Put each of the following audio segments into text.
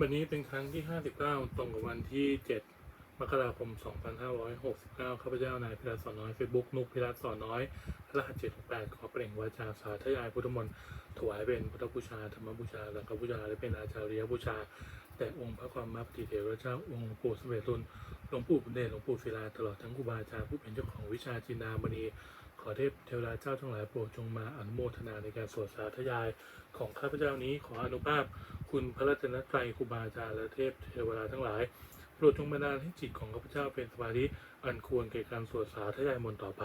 วันนี้เป็นครั้งที่ 59 ตรงกับวันที่ 7 มกราคม 2569 ข้าพเจ้านายพิรัตสอนน้อยเฟซบุ๊กนุกพิรัตสอนน้อยรหัส768ขอเปล่งวาจาสาธยายพุทธมนต์ถวายเป็นพุทธบูชาธรรมบูชาสังฆบูชาและเป็นอาจาริยบูชาแต่องค์พระความมัปฏิเทวเจ้าองค์หลวงปู่สมเด็จตุลหลวงปู่บุญเดชหลวงปู่ศิลาตลอดทั้งครูบาอาจารย์ผู้เป็นเจ้าของวิชาจินดามณี อเทพเทวดาเจ้าทั้งหลายโปรดจงมาอนุโมทนาในการสวดสาธยายของข้าพเจ้านี้ขออนุภาพคุณพระรัตนตรัยครูบาอาจารย์และเทพเทวดาทั้งหลายโปรดจงบันดาลให้จิตของข้าพเจ้าเป็นสมาธิอันควรแก่การสวดสาธยายมนต์ต่อไป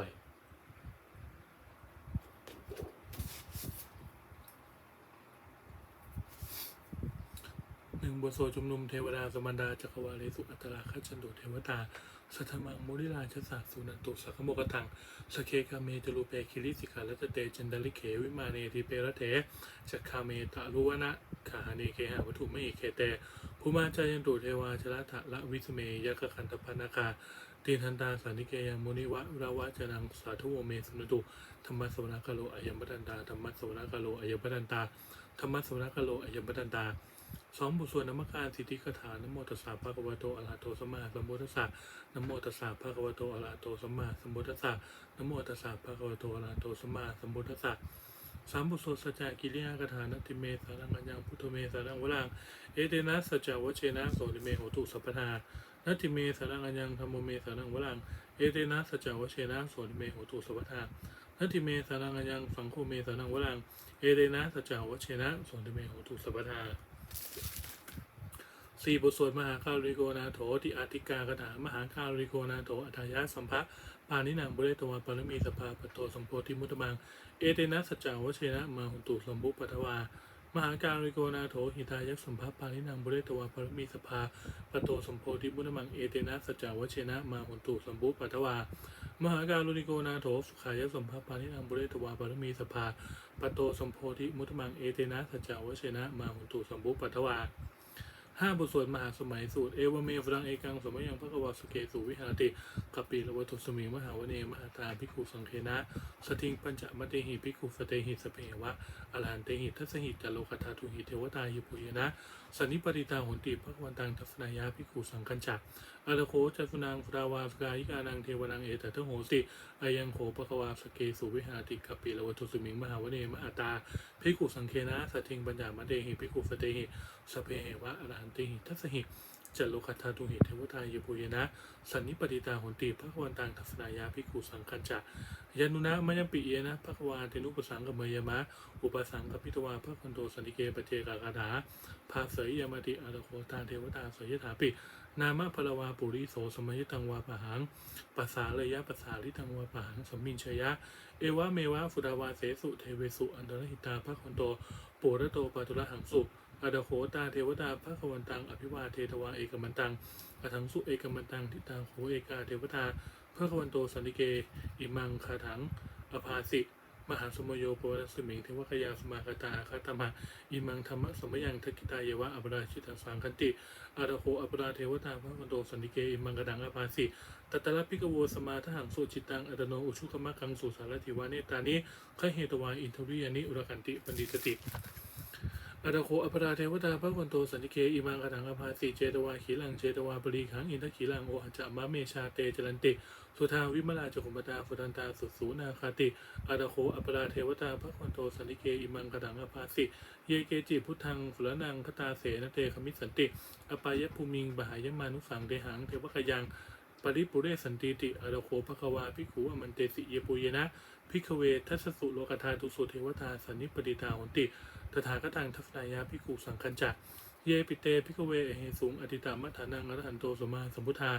หนึ่งบทสวดชุมนุมเทวดาสมันดาจักรวาลสุอัตตราคัจฉันโดเทวตา สัทธมังมุริลานชสาสุนันตุสักโมกตังสเคคาเมจรูเปคิริสิกาลตเตจันดาลิเขวิมาเนติเปรเถจักคาเมตะลุวนะขาหาเนเคหาวัตถุไม่เคเตภูมาจายันตุเทวาชละทะละวิสเมยักขันตพนาคาตีทันตาสานิเกยังมุนิวะราวะจนังสาธุโมเมสุนตุธรรมะสวนาคโลอายมปตันตาธรรมะสวนาคโลอายมปตันตาธรรมะสวนาคโลอายมปตันตา สองบทสวดนมัการสิทธิคาถานโมตัสสะภะคะวะโตอะระหะโตสัมมาสัมพุทธัสสะนโมตัสสะภะคะวะโตอะระหะโตสัมมาสัมพุทธัสสะนโมตัสสะภะคะวะโตอะระหะโตสัมมาสัมพุทธัสสะสามบทสวดสัจจกิริยาคาถานติเมสารังอัญญังพุทธเมสารังวรังเอเตนะสัจจะวเชนะโสติเมโหตุสัพพทานัติเมสารังอัญญังธรรมโมเมสารังวรังเอเตนะสัจจะวเชนะโสติเมโหตุสัพพทานัติเมสารังอัญญังสังโฆเมสารังวรังเอเตนะสัจจะวเชนะโสติเมโหตุสัพพทา สี่บทสวดมหาคาริโกนาโถติอาติกากถามหาคาริโกนาโถอัฏฐายะสัมภะปานินางบุเรตวาปรมีสภาปโตสัมโพธิมุตมัง เอเตนะสัจจาวเชนะมาหุนตุสมบุปปัทวามหาการิโกนาโถหิตายะสัมภะปานินางบุเรตวาปรมีสภาปโตสมโพธิมุตมังเอเตนะสัจจาวเชนะมาหุนตุสมบุปปัทวา มหาการุณิโกนาโถสุขายะสมภะปานินางบุเรตวาปารมีสภาปโตสมโพธิมุตมังเอเตนะสัจจาวเชนะ มาหุนตุสมบุปปัทวาห้าบทสวดมหาสมัยสูตรเอวเมฟรังเอกังสมัยยังพระกวาสเกสุวิหารติกัปปีละวัตุสมิงมหาวเนมหาตาภิกขุสังเคนะสติงปัญจมเตหิภิกขุสเตหิสเปวะอรหันเตหิทัสหิตจโลคทาทุหิเทวตาหิปุยนะ สันนิปติตาหุนติพระวันตังทัศนายาภิกขุสังคัญจักอาลโคจัตุนางฟราวาสกายิกานังเทวนังเอตทะโหติอายังโขปะกวาสเกสุวิหาติกัปปีลวัตุสมิงมหาวเนมหาตาภิกขุสังเคนะสติงปัญญามเดหิภิกขุสเตหิสเพเหวะอรหันติหิทัสสหิ จัลโลคัตถาตุเหิเทวทายปุยนะ สันนิปติตาหุนติพระวันตังทัศนายาภิกขุสังคัญจะยานุนะมะยมปิเยนะพระวานเทนุปสังกเมยมะ อุปสังกพิทวาพระคันโตสันติเกปเจกากาถาภาเสยยามติอารโคตาเทวตาเสยถาปิ นามะพลวาปุริโสสมัยตังวาปะหังปัสสาเลยยะปัสสาลิตังวาปะหังสมมินชยะ เอวะเมวะ ฟุดาวาเสสุเทเวสุ อันตรหิตาพระคันโตปุระโตปาตุระหังสุ อาดาโคตาเทวตาพระควันตัง อภิวาเททวาเอกมันตังอถังสุเอกมันตังทิตังโหเอกาเทวตาพระควันโตสันติเก อิมังคาถังอภาสิมหาสมโยปวัสมิงเทวคยาสมาคตาคาตมะอิมังธรรมะสมยังทกิตายยวะอัปราชิตาสังคันติอาดาโคอัปราเทวตาพระควันโตสันติเกอิมังกดังอภาสิตัตตะพิกโวสมาทหังสุจิตังอัตโนอุชุกมะกังสุสารติวาเนตานิขเหตวาอินทวิยานิอุรกันติปันดิตติ อาดาโคอปราเทวตาพระคนโตสันติเกอิมังกถังอภาสีเจตวาขีลังเจตวาปรีขังอินทขีลังโอหัจจะมะเมชาเตจรันติสุทาวิมลาจกุมตาฟุตันตาสุสูนาคาติอาดาโคอปราเทวตาพระคนโตสันติเกอิมังกถังอภาสิเยเกจิพุทธังสุรนังคตาเสนเตคมิสันติอปายภูมิงบหายมานุสังเดหังเทวคยังปริปุเรสันติติอาราโคภควาภิขุอมันเตสิเยปุเยนะภิกเวทัสสุโลกธาตุสุเทวตาสันนิปติตาหนติ ตถาคตังทัศนายาภิกุสังคัญจักเยปิเตภิกเวอเหสุงอติตามัฏฐานังอรหันโตสมมาสัมพุทธา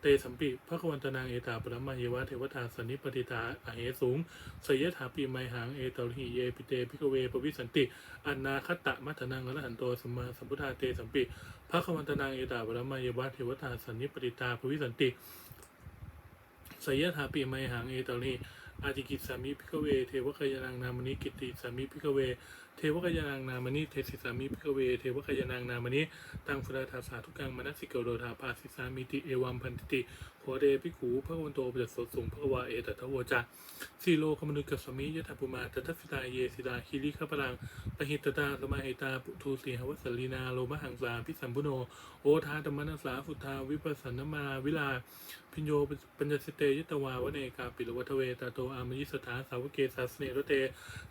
เตสัมปิภควันตนางเอตาปรมาเยวะเทวตาสันนิปติตาอเหสุงสยถาปีไมหังเอตลหิเยปิเตภิกเวปวิสันติอันนาคตะมัฏฐานังอรหันโตสมมาสัมพุทธาเตสัมปิภควันตนางเอตาปรมาเยวะเทวตาสันนิปติตาปวิสันติสยถาปีไมหังเอตอลีอาจิกิจสามิพิกเว เทวคยานังนามนิกิติสามิพิกเว เทเทวกานางนามณิเทศิสามิพิกเว เทวกานางนามณิตังสุราธาสาทุกังมนัสสิกโรธาภาสิสามิติเอวัมพันติโหเดพิขูพระวันโตปจัสสดสุงพระวาเอตัทโวจาสีโลกมนุกัสสมิยะถาปุมาตทัสสิตาเยสิดาคิริขปรังปหิตตาสมาหิตาปุทูสีหวสลีนาโลมหังสาพิสัมพุโน โอทาตมนัสสาสุทาวิปัสสนมาวิลา พิญโยปัญญสิเตยตวาวเนกาปิลวัทเวตาโตอามยิสถาสาวเกสาสเนรเต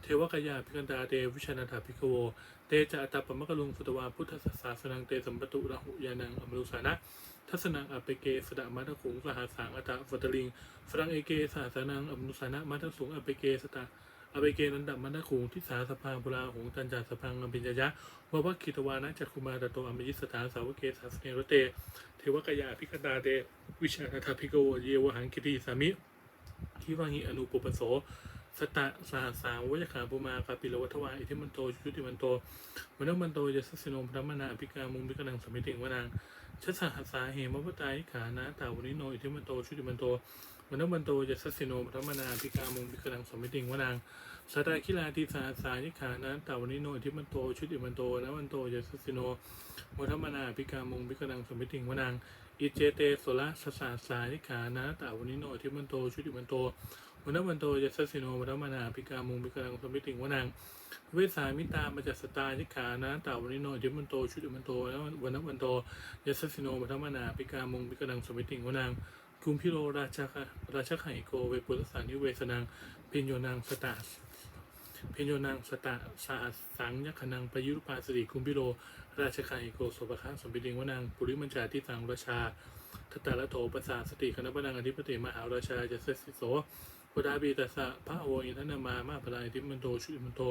เทวกายาพิกันดาเตวิชานาถาภิกโวเตจะอัตตปมะกะลุงสุตวาพุทธศาสนังเตสัมปตุระหุยานังอมรุสานะ ทัศนังอเปเกสดามัตขุงสหสังอัตตะฟัตลิงฟรังเอเกสหสนังอมุสานะมัตสุงอเปเกสตาอเปเกนันดัมัตขุงทิสาสภาบุราหงตันจาสพังอภิญญยะวะวัคคิตวานะจักคุมาตโตอมยิสถาสาวเกสาสเนรเต เทวกยาพิกันดาเต วิชานาถาภิกโวเยวหังกิติสามิทิวังหิอนุปปโสสตะสาสาววยขาปุมากาปิโลวัทวาอิทิมันโตชุติมันโตมโนมันโตยสสิโนพระมนาอภิกามุงพิกนังสมิติงวนาง ชัสสหัสาเหมวัตายิขานะตาวนิโน อิทิมันโต ชุติมันโตมโนมันโตยสสิโนพระมนาอภิกามุงพิกนังสมิติงวนางสตาคิลาติสาสายิขานะตาวนิโน อิทิมันโต ชุติมันโตนะมันโตยสสิโนมรมนาอภิกามุงพิกนังสมิติงวนางอิเจเตโสละสสาสายิขานะตาวนิโน อิทิมันโต ชุติมันโต นนั้นวันโตยสัสสิโนวันมนาพิกามุงพิกาลังสมิติงวนางเวสามิตามาจากสตายิขานะตาวันนิโนยิมันโตชุดมันโตแล้ววันนั้นวันโตยสัสสิโนวันมนาพิกามุงพิกาลังสมิติงวนางคุมพิโรราชาคะราชาไขโกเวปุรสานิเวสนางเพิญโยนางสตาเพิญโยนางสตาสาสังยักขนังปยุรปาสริคุมพิโรราชาไขโกโสภคัสมิติงวนางปุริมัญจาทิสังราชาทตาละโถปสาสติคณะปนังอธิปติมหาราชาจะเสสิโส วดาบีตัสสะพระโออินทนามามาปลายทิมันโตชุติมันโต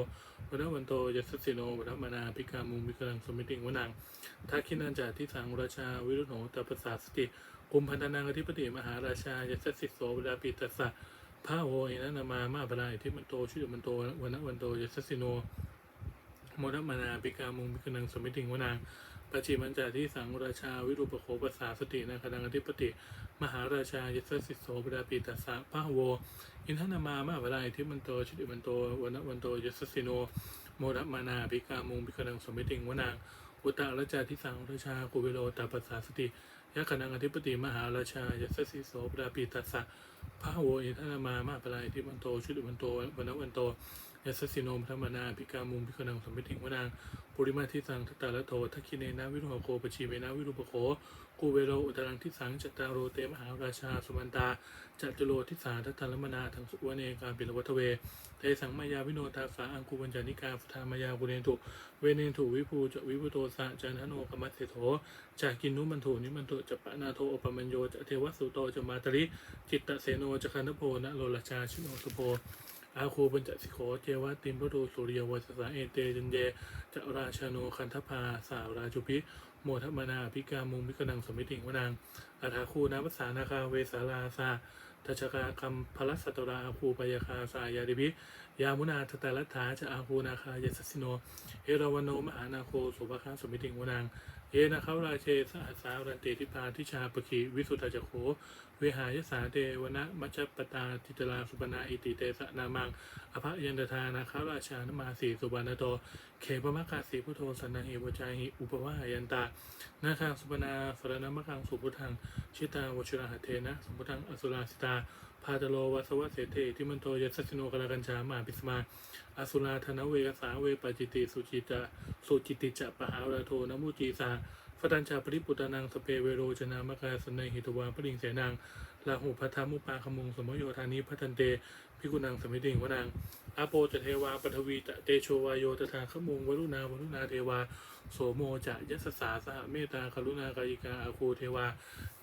วันวันโตยัสสิโนวัฒมานาพิกามุมิกลังสมิติงวนังทักขินันจาทิสังราชาวิรุณโหตปสาสติกุมพันธนังอธิปติมหาราชายัสสิโสวดาบีตัสสะพระโออินทนามามาปลายทิมันโตชุติมันโตวันวันโตยัสสิโนมดมานาปิกามุงมิกนังสมิติงวนัง ปัจจิมันจาทิสังราชาวิรูปโขปสาสตินาคดังอธิปติ มหาราชายัสสิโสปดาปีตัสสะพะโว อินทนามามาวลายที่มันโตชิติมันโตวันวันโตยัสสิโน โมรมานาภิกามุงภิกนังสมิติงวนางอุตตราชาทิสังราชากุเวโรตาปัสสาสติยักขนังอธิปติมหาราชายัสสิโสปดาปีตัสสะพระโวอินทนามามาวลายที่มันโตชิติมันโตวันวันโต ยัสสิโนพระมนาภิกามุงภิกนังสมิติงวนางปุริมาทิสังทตตาละโททักขิเนนะวิรุหโกปชีเมนะวิรุปโคกูเวโรอุตรังทิสังจัตตารโรเตมหาราชาสุมันตาจัตุโรทิสาทัตตลมนาทังสุวเนกาปิลวัตเวเทสังมายาวิโนทาสาอังคูปัญจานิกาฟทามายาบุเรนตุเวเนนตุวิภูจวิพุโตสะจันทโนกมัสเสโถจากกินนุมันโถนิมันโตจะปะนาโทอปมัญโยจะเทวสุโตจะมาตริจิตตเสโนจะคันโพนะโลลชาชิโนสุโพ อาคูปัญจสิโคเจวะติมพระดูสุริยวัสสาเอเตจันเยจะราชาโนคันธพาสาวราจุพิโมทมนาพิกามุงมิกนังสมิติงวนาง อาทาคูนาภาษานาคาเวสาลาสาทัชกาคัมพลัสสตราอาคูปยาคาสายาดิพิยามุนาทตาลัทธาจะอาคูนาคายสสิโน เอราวันโนมหานาโคสุภคังสมิติงวนางเยนะเขาราเชสหัสสารันเตทิพาทิชาปคีวิสุทธาจโขเวหายสาเตวนะมัชปตาทิตลาสุปนาอิติเตสนามัง อภยันตทานาคาราชานมาสีสุบานาโต เขปมะกาสีพุทโธสันนาหิวจาหิอุปวาหายันตานาคังสุปนาสรณมะคังสุพุทธังชิตาวชุระหะเทนะ สมพุทธังอสุราสิตา พาตโลวัสวะเสเทที่มันโตยัสสิโนกลากัญชามาปิสมา อสุราธนเวกสาเวปจิติ สุจิตะ สุจิติจะปะหาราโทนมุจีสา ฟตัญชาปริปุตานังสเปเวโรจนามกาสนัยหิตวาปริงเสนังลาหูพัทธามุปาขมุงสมโยธานิพัทันเตพิกุนังสมิติงวนางอาโปจะเทวาปทวีจะเตโชวายโยตถาขมุงวรุณาวรุณาเทวาโสโมจะยัสสาสหเมตตากรุณากายิกาอาคูเทวา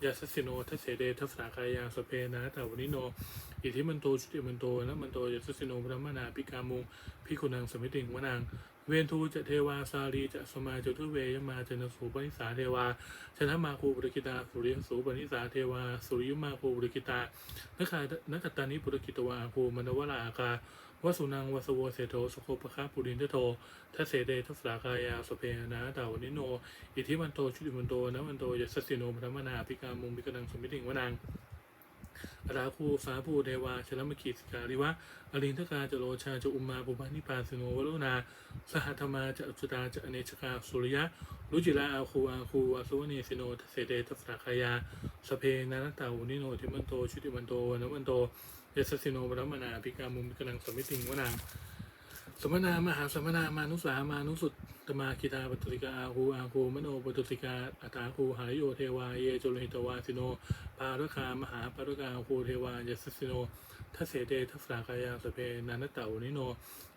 ยัสสิโนทัสเสเดทัสสากายาสเพนะตาวนิโน อิทิมันโตชุติมันโตนะมันโตยัสสิโนพระมนาปิกามุงพิกุนังสมิติงวนาง เวนทูจะเทวาสาลีจะสมาจตุเวยมาจนสูปนิสาเทวาชนะมาคูปุริกิตาสุริยสูปนิสาเทวาสุริยมาคูปุริกิตานักานักตานิปุริกิตวาภูมนวลาอากาวสุนังวสโวเสโทสโคปะคาปุรินเตโททัเสเดทัสสากายาสเพนะดาวนิโน อิทิมันโตชุติมันโตนะมันโตยัสสิโนพระมนาพิกามุงพิกนังสมิติงวนาง อาราคูสาภูเทวาชลมขีสิกาลิวะอรินทกาจะโรชาจะอุมาปุมานิพาสิโนวโรนา สหัธรรมาจะอุตาจะอเนชกาสุริยะรุจิลาอาคูอาคูอาสุวเนสิโนทเสเดทสราคายาสเพนานตาวุนิโนทิมันโตชุติมันโตวนะมันโตเยสสิโนบรมนาภิกามุมกนังสมิติงวนาง สมนามหาสมนามานุสามานุสุตตมาคิตาปตุติกาอาหูอาหูมโนปตุติกาอัตาหูหายโยเทวาเยจุลหิตวาสิโนปารคามหาปารกาหูเทวายสสิโนทัสเสเดทัสรากายาสเพนันตเตวนิโน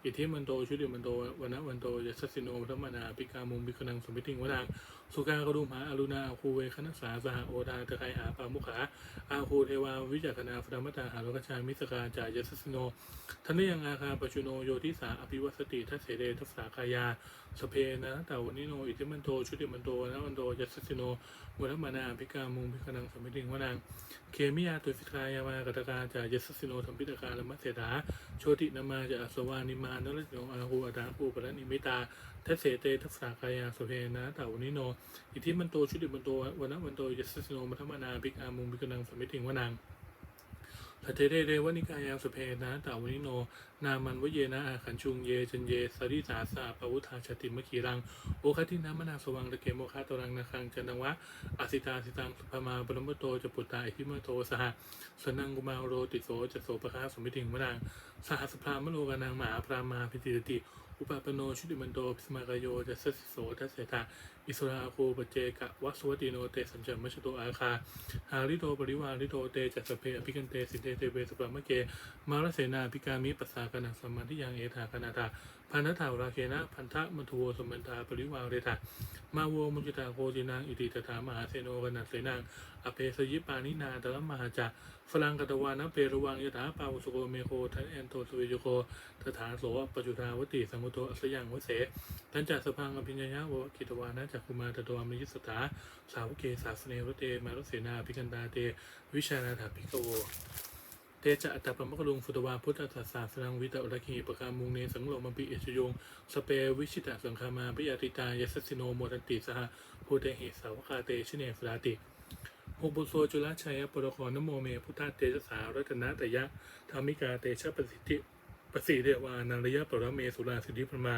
อิทธิมันโตชุติมันโตวันวันโตยสสิโนธรรมนาปิกามุมบิคนังสมิติงวนังสุกากรุมหาอรุณาอาคูเวคณสาสหโอดาตะไคหาปามุขาอาคูเทวาวิจักนาฟรมตาหาโลกชามิสกาจายสัสิโนทันนยังอาคาปชุโนโยทิสาอภิวัสติทัสเสเดทัสาคายาสเพนะตาวนิโนอิทิมันโตชุติมันโตวันะมันโตยัสสิโนมุรมานาภิกามุงภิกนังสมิติงวนังเคมิยาตุสิกายามากตกาจายสัสสิโนธรรมพิตกาลมัสเสดาโชตินามาจะอสวานิมานรโนอาหูอาตาภูปรนิมิตาทัสเสเตทัสสากายาสเพนะตาวนิโน อิทิมันโตชุดิมันโตวันวันโตยัสสิโนมัทมนาภิกามุงภิกนังสมิติงวนัง พระเทเรเรวนิกายาสุเพนะตาวนิโน นามันวเยนะอาขันชุงเยจันเยสาริสาสาปวุธาชติมขีรัง โอคตินามนาสวังตะเกโมคาตรังนาคังจันังวะอสิตาสิตังสุภมาบรมโตจะปุตตาอิทิมโตสหสนังกุมาโรติโสจะโสปะคาสมิติงวนังสหสพรามโลกานังมหาพรามาพิติติ อุปาปโนชุติมันโตพิสมากายโยจะสสิโสทัสเสตาอิสราโคปเจกะวัสวติโนเตสัมจัมมชโตอาคาหาริโตปริวาริโตเตจัสเพอภิกันเตสิเตเตเวสปรามเก มารเสนาภิกามิปัสสากนังสมมาทิยังเอธากนาตา พันธะถาวราเคนะพันธะมัทวสมันตาปริวาเรตามาโวมุจิตาโคจินังอิติตถามหาเสโนกนัสเสนังอเพสยิปานินาตระมหาจาฝรังกตวานะเปรวังยถาปาวสุโกเมโคทันแอนโตสเวโยโคตถาโสปัจจุทาวติสังมุโตอสยังวเสทันจัสพังอภิญญาวกิตวานะจักคุมาตตวามิยิสตาสาวเกสาสเนวเตมารุเสนาพิกันตาเตวิชานาถาภิกขโว เตจะอัตตปมกลุงฟุตวาพุทธศาสาสนังวิตาอุรคีปกามุงเนสังโลมปิเอชยง สเปวิชิตาสังคามาปิยติตายสสิโนโมทันติสหภูเตหิสาวกาเตชเนฟลาติหกบุโซจุลชัยปรคอนโมเมพุทธาเตชะสารัตนะตยะธรรมิกาเตชะประสิทธิประสิเดวานันระยะปรเมสุราสิทธิพมา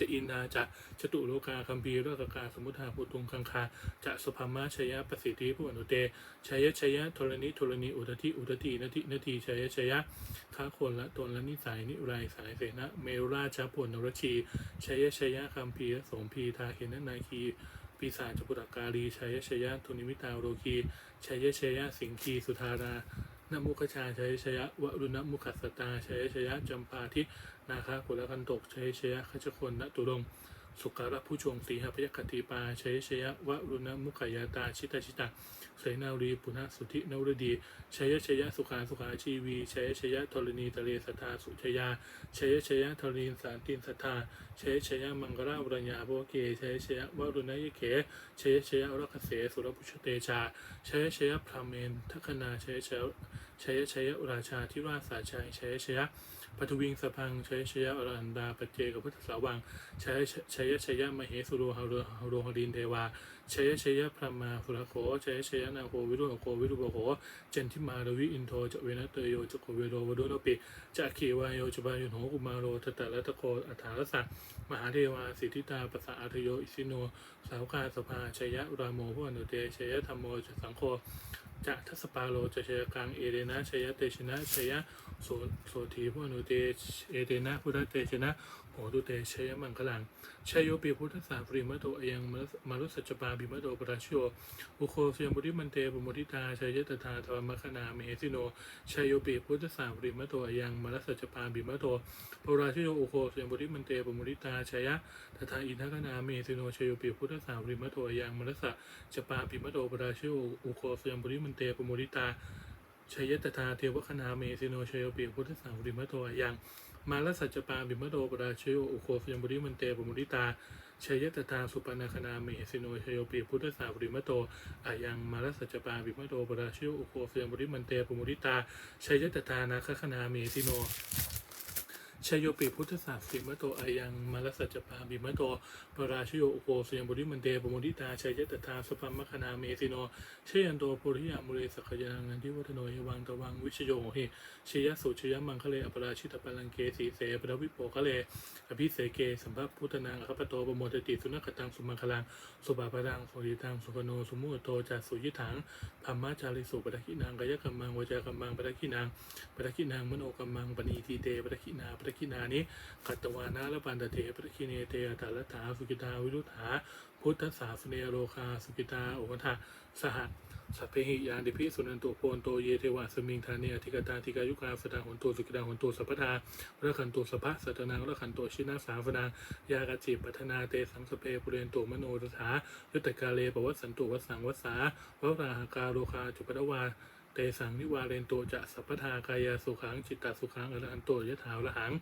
จะอินนาจะจตุโลกาคัมภีรกกาสมุทธาปุตุงคังคาจะสุภามาชยะประสิทธิผู้อนุเตชัยชยธรณีธรณีอุทธิอุทธินตินติชัยชยข้าคนละตนละนิสัยนิไรสายเสนะเมรุราชพลนรชีชัยชยะคัมภีรสมพีทาเขนนาคีปีศาจปุตกาลีชัยชยะทุนิมิตาโรคีชัยชยะสิงคีสุธารา นมุขชาชัยชยวรุณมุขสตาชัยชยะจำปาทินาคากุลกันตกชัยชยะขจคนนตุรง สุการะผู้ชงสีหพยคติปาชัยชยวะรุณมุขยาตาชิตาชิตาเสนารีปุณสุธินวรดีชัยชยสุขาสุขาชีวีชัยชยธรณีทะเลสทาสุชยาชัยชยธรณีสารตินสทาชัยชยมังกราวรัญญาโภเกชัยชยวรุณยเขชัยชยรักเสสุรพุชเตชาชัยชยพรามเมนทัคนาชัยชยชัยชัยราชาธิราชสาชัยชัยชัย ปทุวิงสพังชัยชัยอรันดาปเจกับพุทธสาวังชัยชัยชัยมเหสุโรหโรหโรหรินเทวาชัยชัยพระมาภุรโขชัยชัยนาโควิรุโควิรุปโขเจนทิมาดวิอินโทจะเวนะเตโยจะโคเวโรวโดโนปิจะเขวายโยจบายุโหกุมาโรตตะละตะโคอัฏฐารสังมหาเทวาสิทธิตาปสสะอัทโยอิสิโนสาวกาสภาชัยรามโมพวอนุเตชัยธรรมโมจะสังโฆ จะทัสปาโลจะชยกังเอเดนะชยเตชนะชยโสโสทีพวนุเตเอเดนะพุทธเตชนะโหตุเตชยมังคลังชยโยปีพุทธสาปริมโตเอยังมารุสัจปาบิมโตปราชโยอุโคสยมบุริมันเตปมุทิตาชยยตถาธรรมคณาเมหิสิโนชยโยปีพุทธสาปริมโตเอยังมารุสัจปาบิมโตปราชโยอุโคสยมบุริมันเตปมุทิตาชยะตถาอินทคณาเมหิสิโนชยโยปีพุทธสาปริมโตเอยังมารุสัจปาบิมโตปราชโยอุโคสยมบุริมันเตปมุทิตาชัยตถาเทวคณาเมสิโนชัยเปีพุทธสาวริมโตเอยัง มาลสัจจปาบิมโตปราชโยอุโคฟยมบุริมันเตปมุริตาชัยตตาสุปนาคนาเมสิโนชโยปีพุทธสาวริมโตอายังมาลสัจจปาบิมโตปราชโยอุโคฟยมบุริมันเตปมุริตาชัยตตานาคคนาเมสิโน ชยโยปิพุทธศาสสิมะโตอายังมาลสัจจปาบิมะโตปราชโยโอโกสยมบุริมันเตปมุนิตาชัยยตถาสปัมมคณาเมสิโนเชยันโตปุริยามุเรสกขยานันทิวัฒโนเอวังตวังวิชโยหิชยสุชยมังคะเลอปราชิตปัลังเกสีเสปรวิโปคะเลอภิเสเกสัมภพุทธนางอคปโตปโมตติสุนัขตังสุมังคลังสุบาปดังสุริตังสุขโนสุมุตโตจัสสุยิถังธรรมจาริสุปะคินางกายกรรมังวจากรรมังปะคินางปะคินางมโนกรรมังปณีทีเตปะคินาปะคินานิกัตตวานาละปันตเตปะคิเนเตอัตาลถาสุกิตาวิรุธาพุทธศาสเนโรคาสุกิตาโอทาสหสัพเพหิยานติพิสุนันโตโพนโตเยเทวะสมิงธาเนอธิกตาธิกายุกาสดาหนโตสุกิดาหนโตสัพพทาระขันโตสภะสัตนังระขันโตชินาสาฟนา ยากาจิปัฒนาเตสังสเปปุเรนโตมโนรถายุตตกาเลปวัสสันโตวัสสังวัสสาวราหากาโรคาจุปตะวา เตสังนิวาเรนโตจะสัพพทากายาสุขังจิตตสุขังอรหันโตยะถาวรหัง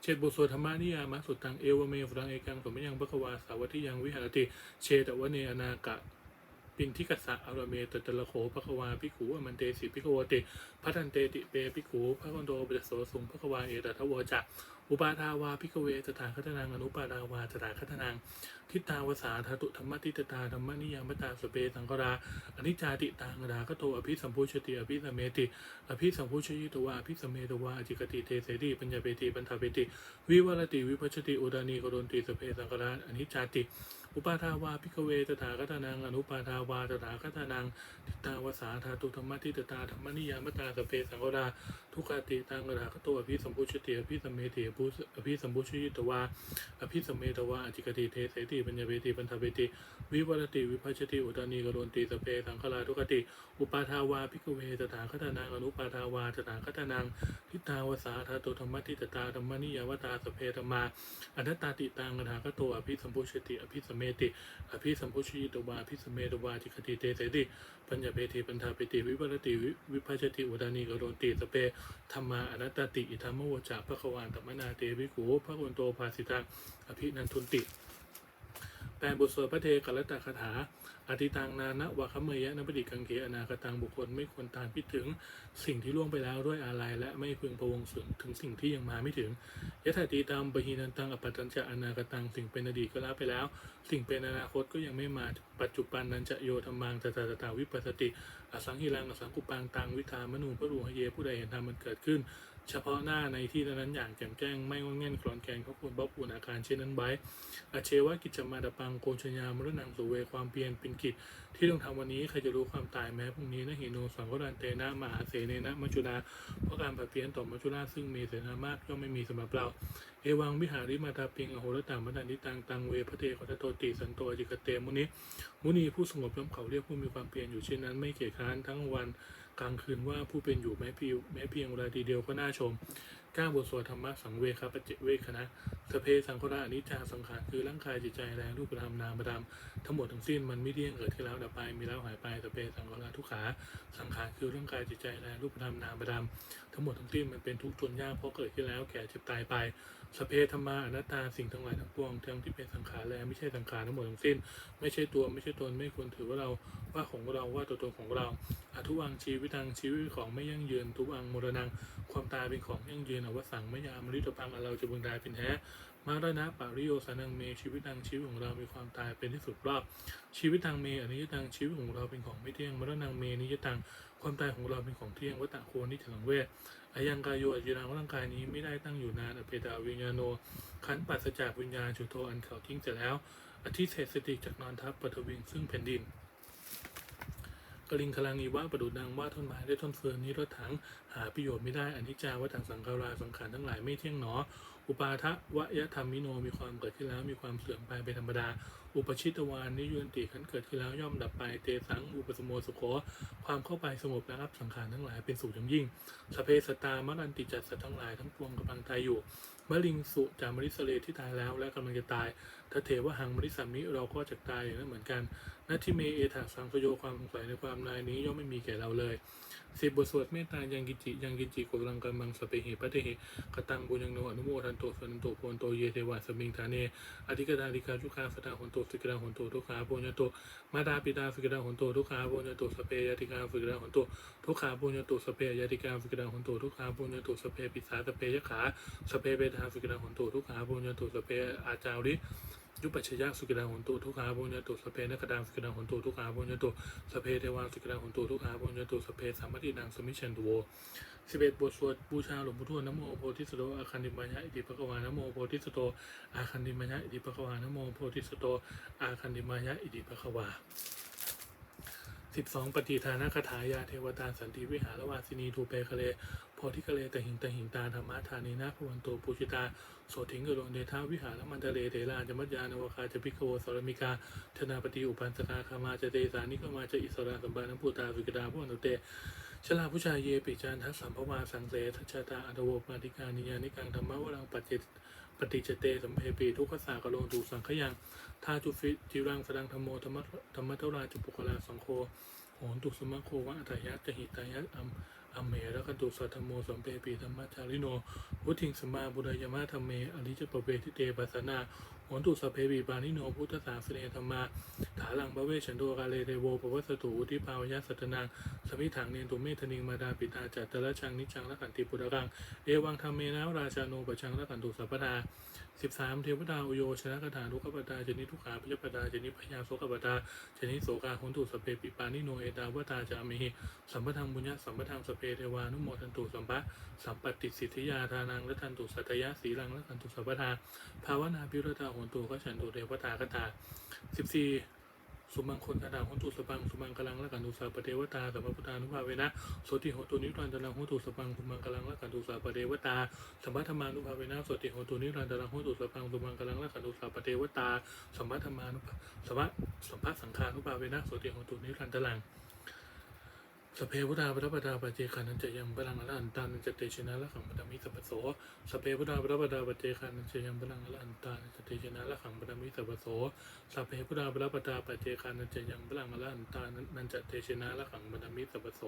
เชตบุโสธรรมานิยามะสุตังเอวเมฟรังเอกังสมยังพระควาสาวัติยังวิหารติ เชตวเนอนากะปินทิกสะอารเมตตะละโขภควาพิขูอมันเตสิพิขวติพัทันเตติเปพิขูพระคนโตปัสโสสุงภควาเอตทวจัก อุปาทาวาพิกเวตถาคตนังอนุปาทาวาตถาคตนังทิตาวสาธาตุธรรมติตตาธรรมนิยามตาสเปสังกราอนิจจาติตังราคโตอภิสัมพุชติอภิสมเมติอภิสัมพุชยิตวาอภิสมเมตวาอจิกติเตเสติปัญญาเปติปัญทาเปติวิวรติวิพัชติอุดานีกรณติสเปสังกราอนิจจาติ อุปาทาวาพิกเวตถาคตนังอนุปาทาวาตถาคตนังทิตาวสาธาตุธรรมติตตาธรรมนิยามตาสเปสังกราทุกขติตังกราคโตอภิสัมพุชติอภิสมเมติอภิอภิสัมพุชยิตวาอภิสมเมตวาอจิกติเทเสติปัญญาเปติปัญทาเปติวิวรติวิพัชติอุดานีกรณติสเปสังกราทุกติ อุปาทาวาพิกเวตถาคตนังอนุปาทาวาตถาคตนังทิตาวสาธาตุธรรมติตตาธรรมนิยามตาสเปธรรมาอนัตตาติตังกราคโตอภิสัมพุชติอภิสมเมติอภิสัมพุชยิตวาอภิสมเมตวาจิคติเตเสติปัญญาเปติปัญธาเปติวิวรติวิภัชติอุดานีกโรติสเปธรรมาอนัตตติอิธรรมวจาภควานตัมมนาเตวิกูพระกุณโตภาสิตาอภินันทุนติแปลบทสวดพระเทกัลตคาถา อธิตังนานะวะคัมเมยะนปฏิกังเกอนาคตังบุคคลไม่ควรตามพิถึงสิ่งที่ล่วงไปแล้วด้วยอาลัยและไม่พึงพะวงถึงถึงสิ่งที่ยังมาไม่ถึงยะถาตีตามปะหีนันตังอปัตตัญจะอนาคตังสิ่งเป็นอดีตก็ละไปแล้ว สิ่งเป็นอนาคตก็ยังไม่มาปัจจุบันนันจะโยธรรมังตตาตตาวิปัสสติ อสังหิรังอสังกุปังตังวิธามนูพระรูหเยผู้ใดเห็นธรรมมันเกิดขึ้น เฉพาะหน้าในที่นั้นอย่างแจ่มแจ้งไม่งอนแง่นกรอนแกงเขาควรบ๊อบปูนอาการเช่นนั้นไว้อาเชวะกิจมาดปังโกชญามรุณังสุเวความเพียรเป็นกิจ ที่ต้องทำวันนี้ใครจะรู้ความตายแม้พรุ่งนี้นะหิโนสังกรันเตนะมหาเสเนนะมัจจุราเพราะการผัดเพี้ยนต่อมัจจุราซึ่งมีเสนามากย่อมไม่มีสำหรับเราเอวังวิหาริมาตาปิงอโหรตังมนันติตังตังเวพระเทขตโตติสันโตจิกเตมุนิมุนีผู้สงบย่อมเขาเรียกผู้มีความเพียรอยู่เช่นนั้นไม่เกียจคร้านทั้งวัน กลางคืนว่าผู้เป็นอยู่แม้เพียงแม้เพียงเวลาทีเดียวก็น่าชมก้าบทสวดธรรมะสังเวคปเจเวคณะสเพสังขระอนิจจาสังขารคือร่างกายจิตใจแรงรูปธรรมนามธรรมทั้งหมดทั้งสิ้นมันไม่เที่ยงเกิดขึ้นแล้วดับไปมีแล้วหายไปสเพสังขระทุกขาสังขารคือร่างกายจิตใจแรงรูปธรรมนามธรรมทั้งหมดทั้งสิ้นมันเป็นทุกข์ทนยากเพราะเกิดขึ้นแล้วแก่เจ็บตายไป สเพธรรมาอนัตตาสิ่งทั้งหลายทั้งปวงทั้งที่เป็นสังขารและไม่ใช่สังขารทั้งหมดทั้งสิ้น ไม่ใช่ตัวไม่ใช่ตนไม่ควรถือว่าเราว่าของเราว่าตัวตนของเราอทุวังชีวิตังชีวิตของไม่ยั่งยืนทุวังมรณังความตายเป็นของยั่งยืนอวสังไม่ยามริตปังเราจะบึงดายเป็นแท้มารณะปาริโยสานังเมชีวิตังชีวิตของเรามีความตายเป็นที่สุดรอบ ชีวิตตังเมอนิจตังชีวิตของเราเป็นของไม่เที่ยงมรณังเมนิจตังความตายของเราเป็นของเที่ยงวัตตะโคนิจสังเว อายังกายโยอจิรังร่างกายนี้ไม่ได้ตั้งอยู่นานอเปตาวิญญาโน ขันปัสจากวิญญาณจุโทอันเขาทิ้งเสร็จแล้วอธิเศษสติจากนอนทับปฐวิงซึ่งแผ่นดิน กลิงคลังอีว่าประดุดดังว่าต้นไม้ได้ต้นเฟิร์นนี้รถถังหาประโยชน์ไม่ได้อนิจจาวัฏังสังขาราสังขารทั้งหลายไม่เที่ยงหนอ อุปาทะวะยะธรรมมิโนมีความเกิดขึ้นแล้วมีความเสื่อมไปเป็นธรรมดา อุปชิตวานนิยุนติขันเกิดขึ้นแล้วย่อมดับไปเตสังอุปสมโมสุโขความเข้าไปสงบระงับสังขารทั้งหลายเป็นสุขอย่างยิ่งสเพสตตามรันติจัดสัตว์ทั้งหลายทั้งปวงกำลังตายอยู่ มะลิงสุจากมริสเลที่ตายแล้ว และกำลังจะตายถ้าเทวะหังมริสามิเราก็จะตายอย่างนั้นเหมือนกันนัตทิเมเอถาสังโยความสงสัยในความนายนี้ย่อมไม่มีแก่เราเลย สิบบทสวดเมตตายังกิจิยังกิจิโกรังกัมมังสเปหิปะเตหิกตังบุญยังโนอนุโมทันโตสันโตโพนโตเยเทวาสมิงธาเนอธิกดาธิกาทุกขาสตาหนโตสิกดาหนโตทุกขาปุญญโตมาดาปิตาสิกดาหนโตทุกขาปุญญโตสเปยติกาสิกดาหนโตทุกขาปุญญโตสเปยติกาสิกดาหนโตทุกขาปุญญโตสเปปิสาสเปยขาสเปเบธาสิกดาหนโตทุกขาปุญญโตสเปอาจาริ ยุปัชยะสุกิราหุนตุทุกขาปุญญตุสเพนกดามสุกิราหุนตุทุกขาปุญญตุสเพเทวาสุกิราหุนตุทุกขาปุญญตุสเพสัมมตินางสมิชันตุโวสิบเอ็ดบทสวดบูชาหลวงปู่ทวดนโมโพธิสตโตอาคันติมายะอิติภควานะโมโพธิสตโตอาคันติมายะอิติภควานะโมโพธิสตโตอาคันติมายะอิติภควาสิบสองปฏิทานคาถายาเทวตาสันติวิหารวาสินีทูเปคะเล โพธิคะเลตหิงตหิงตาธรรมะธานีนาภวันโตปูชิตาโสถิงกโรเดทาวิหารมันทะเลเถราจมัจยานวคาจะพิกโวสรมิกาธนาปฏิอุปันสกาคามาจะเตสานิกมาจะอิสราสัมบานัมพุตาวิกดาพวนุเตชลาผู้ชายเยปิจานทัสสัมภวาสังเสทัชชาตาอัตโวปาติกานิยานิกังธรรมะวรังปัจจิตปฏิจเตสัมเพปีทุกขสากโลตุสังขยังทาจุฟิจิรังสดังธรรมโมธรรมะธรรมะเทวราจุปุกลาสังโฆโหนตุสมะโควะอัตยะจหิตายะอัม อเมระกันตุสัทธโมสัมเปปีธรรมจาริโนวุทิงสมาบุรยมะธรรมเมอริจปเวทิเตปัสนาหนตุสพเพปีปานิโนพุทธสาสเนธรรมาถาลังพระเวชันโตกาเลเทโวปวัสสตุวุทิภาวยสัตนังสมิถังเนนตุเมธนิงมาดาปิตาจัตตะละชังนิจังละขันติปุระกังเอวังธรรมเมนะราชาโนปชังละขันตุสัพพดา สิบสามเทวดาอุโยชนะกถาทุกขปตาเจนิทุกขาพยปตาเจนิพยาโสกปตาเจนิโสกาหุนตุสเปปิปานิโนเอตาวตาจามิสัมปทังบุญญาสัมปทังสเปเทวานุโมทันตุสัมปะสัมปติสิทธิยาทานังและทันตุสัตยะสีลังและทันตุสัพพทาภาวนาพิรตาหุนตุก็ฉันตุเทวตากตาสิบสี่ สุมังคนกตาโหนตุสปังสุมังกลังและกันตุสาปเทวตาสัมพุทธานุภาเวนะโสติโหตุนิรันดรังหนตุสปังสุมังกลังและกันตุสาปเทวตาสัมปธรรมานุภาเวนะโสติโหตุนิรันดรังหนตุสปังสุมังกลังและกันตุสาปเทวตาสัมปธรรมานุภาสัมปสัมปสังฆานุภาเวนะโสติโหตุนิรันดรัง สเพพุทธาพระปดาปเจคานันจะยังพลังอรหันตานันจะเตชนะละขังปดามิสัพโสสเพพุทธาพระปดาปเจคานันจะยังพลังอรหันตานันจะเตชนะละขังปดามิสัพโสสเพพุทธาพระปดาปเจคานันจะยังพลังอรหันตานันจะเตชนะละขังปดามิสัพโส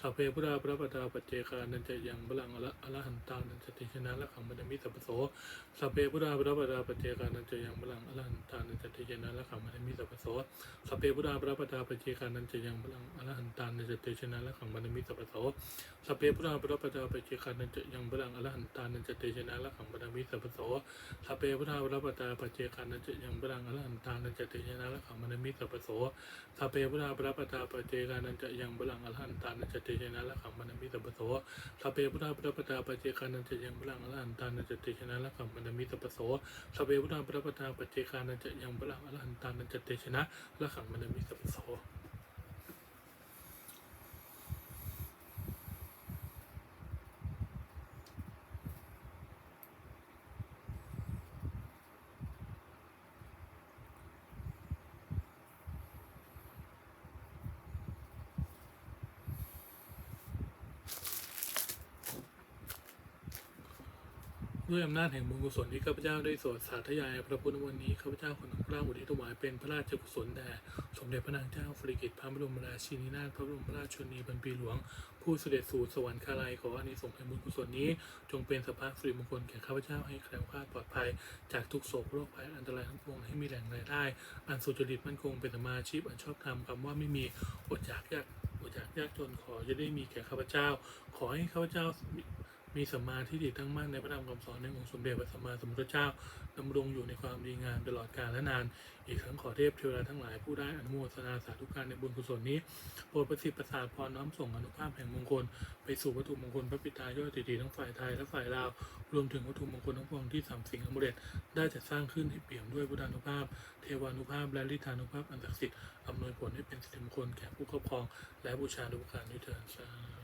สเพพุทธาพระปดาปเจคานันจะยังพลังอรหันตานันจะเตชนะละขังปดามิสัพโสสเพพุทธาพระปดาปเจคานันจะยังพลังอรหันตานันจะเตชนะละขังปดามิสัพพโสสพเพพุทธาพระปดาปเจกานันจะยังพลังอรหันตานันจะเตชนะและขังบารมีสัพพโสสเพพุทธาพรปดาปเจกานันจะยังพลังอรหันตานันจะเตชนะและขังบารมีสัพพโสสเพพุทธาพรปดาปเจกานันจะยังพลังอรหันตานันจะเตชนะและขังบารมีสัพพโสสเพพุทธาพรปดาปเจกานันจะยังพลังอรหันตานันจะเตชนะและขังบารมีสัพพโสสเพพุทธาพรปดาปเจกานันจะยังพลังอรหันตานันจะเตชนะและขังบารมีสัพพโสสเพพุทธาพรปดาปเจกานันจะยังพลังอรหันตานันจะเตชนะและขังมันมีสัพพโส ด้วยอำนาจแห่งบุญกุศลที่ข้าพเจ้าได้สวดสาธยายพระพุทธวันนี้ข้าพเจ้าขอน้อมกล้าอุทิศถวายเป็นพระราชกุศลแด่สมเด็จพระนางเจ้าสิริกิตพระบรมราชินีนาถพระบรมราชชนีพันปีหลวง ผู้เสด็จสู่สวรรคาลัยขออานิสงส์แห่งบุญกุศลนี้ จงเป็นสภาพสิริมงคลแก่ข้าพเจ้าให้แคล้วคลาดปลอดภัย จากทุกโศกโรคภัยอันตรายทั้งปวงให้มีแหล่งรายได้อันสุจริตมั่นคงเป็นสมมาอาชีพอันชอบธรรมคำว่าไม่มีอดอยากยากอดอยากยากจนขอจะได้มีแก่ข้าพเจ้า ขอให้ข้าพเจ้า มีสัมมาทิฏฐิตั้งมั่นในพระธรรมคำสอนในองค์สมเด็จพระสัมมาสัมพุทธเจ้าดำรงอยู่ในความดีงามตลอดกาลและนาน อีกทั้งขอเทพเทวดาทั้งหลายผู้ได้อนุโมทนาสาธุการในบุญกุศลนี้โปรดประสิทธิ์ประสาทพรน้อมส่งอนุภาพแห่งมงคล ไปสู่วัตถุมงคลพระปิตายอดติดีทั้งฝ่ายไทยและฝ่ายลาว รวมถึงวัตถุมงคลทั้งปวงที่สามสิ่งอมุเดชได้จัดสร้างขึ้นให้เปี่ยมด้วยพุทธานุภาพ เทวานุภาพและฤทธานุภาพอันศักดิ์สิทธิ์อำนวยผลให้เป็นสิริมงคลแก่ผู้ครอบครอง และบูชาดุการด้วยเถิดสาธุ